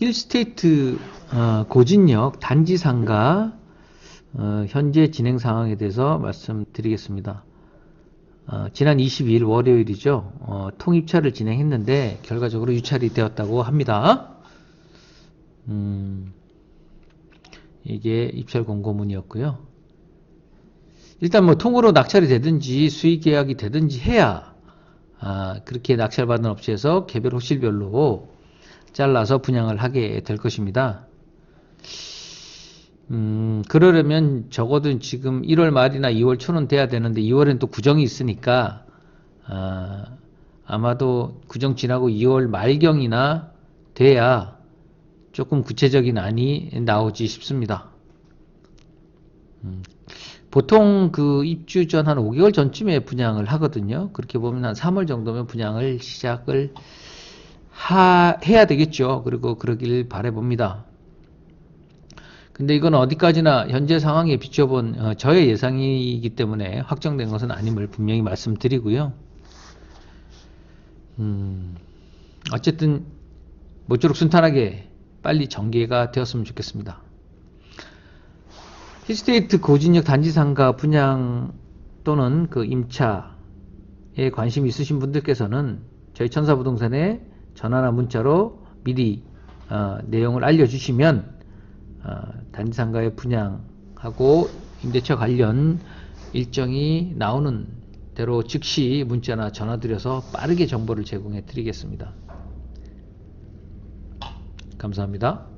힐스테이트 어, 고진역 단지 상가 어, 현재 진행 상황에 대해서 말씀드리겠습니다. 어, 지난 22일 월요일이죠. 어, 통입차를 진행했는데 결과적으로 유찰이 되었다고 합니다. 음, 이게 입찰 공고문이었고요. 일단 뭐 통으로 낙찰이 되든지 수익 계약이 되든지 해야 아, 그렇게 낙찰받은 업체에서 개별 호실별로 잘라서 분양을 하게 될 것입니다. 음, 그러려면 적어도 지금 1월 말이나 2월 초는 돼야 되는데 2월엔 또 구정이 있으니까 아, 아마도 구정 지나고 2월 말경이나 돼야 조금 구체적인 안이 나오지 싶습니다. 음, 보통 그 입주 전 한 5개월 전쯤에 분양을 하거든요. 그렇게 보면 한 3월 정도면 분양을 시작을 하, 해야 되겠죠. 그리고 그러길 바래봅니다. 근데 이건 어디까지나 현재 상황에 비춰본 어, 저의 예상이기 때문에 확정된 것은 아님을 분명히 말씀드리고요. 음, 어쨌든 모쪼록 순탄하게 빨리 전개가 되었으면 좋겠습니다. 힐스테이트 고진역 단지 상가 분양 또는 그 임차에 관심 있으신 분들께서는 저희 천사부동산에 전화나 문자로 미리 어, 내용을 알려주시면 어, 단지 상가의 분양하고 임대차 관련 일정이 나오는 대로 즉시 문자나 전화 드려서 빠르게 정보를 제공해 드리겠습니다. 감사합니다.